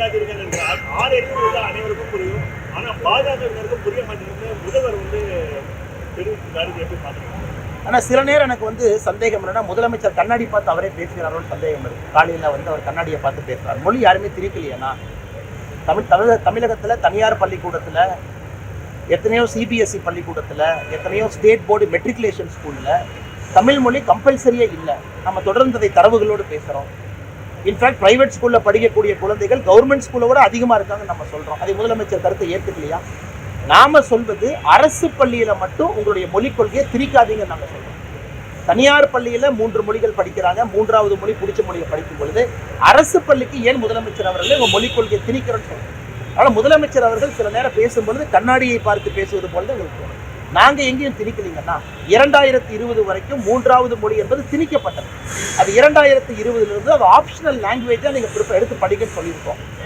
திணிக்காதீர்கள் என்றால் ஆறு உள்ள அனைவருக்கும் புரியும். ஆனால் பாஜகவினருக்கும் புரிய மாட்டேங்குது முதல்வர் வந்து தெரிவிச்சிருக்காரு எப்படி பாக்குறீங்க ஆனால் சில நேரம் எனக்கு வந்து சந்தேகம் என்னன்னா முதலமைச்சர் கண்ணாடி பார்த்து அவரே பேசுகிறாரோன்னு சந்தேகம் இருக்குது காலையில் வந்து அவர் கண்ணாடியை பார்த்து பேசுகிறார் மொழி யாருமே திரிக்கலையானா தமிழ் தமிழக தமிழகத்துல தனியார் பள்ளிக்கூடத்துல எத்தனையோ சிபிஎஸ்சி பள்ளிக்கூடத்தில் எத்தனையோ ஸ்டேட் போர்டு மெட்ரிகுலேஷன் ஸ்கூலில் தமிழ் மொழி கம்பல்சரியே இல்லை. நம்ம தொடர்ந்ததை தரவுகளோடு பேசுகிறோம் இன்ஃபேக்ட் ப்ரைவேட் ஸ்கூலில் படிக்கக்கூடிய குழந்தைகள் கவர்மெண்ட் ஸ்கூலை விட அதிகமாக இருக்காங்கன்னு நம்ம சொல்கிறோம் அதை முதலமைச்சர் கருத்தை ஏற்றுக்கலையா நாம சொல்வது அரசு பள்ளியில் மட்டும் உங்களுடைய மொழிக் கொள்கையை திரிக்காதீங்கன்னு நம்ம சொல்கிறோம் தனியார் பள்ளியில் மூன்று மொழிகள் படிக்கிறாங்க. மூன்றாவது மொழி பிடிச்ச மொழியை படிக்கும் பொழுது அரசு பள்ளிக்கு ஏன் முதலமைச்சர் அவர்கள் உங்கள் மொழிக் கொள்கையை திணிக்கிறோன்னு சொல்கிறோம் ஆனால் முதலமைச்சர் அவர்கள் சில நேரம் பேசும்பொழுது கண்ணாடியை பார்த்து பேசுவது போல தான் எங்களுக்கு நாங்கள் நாங்க எங்கேயும் திணிக்கலைங்கன்னா இரண்டாயிரத்தி இருபது வரைக்கும் மூன்றாவது மொழி என்பது திணிக்கப்பட்டது. அது இரண்டாயிரத்தி இருபதுல இருந்து அது ஆப்ஷனல் லாங்குவேஜாக நீங்க பிறப்ப எடுத்து படிக்கன்னு சொல்லியிருக்கோம்.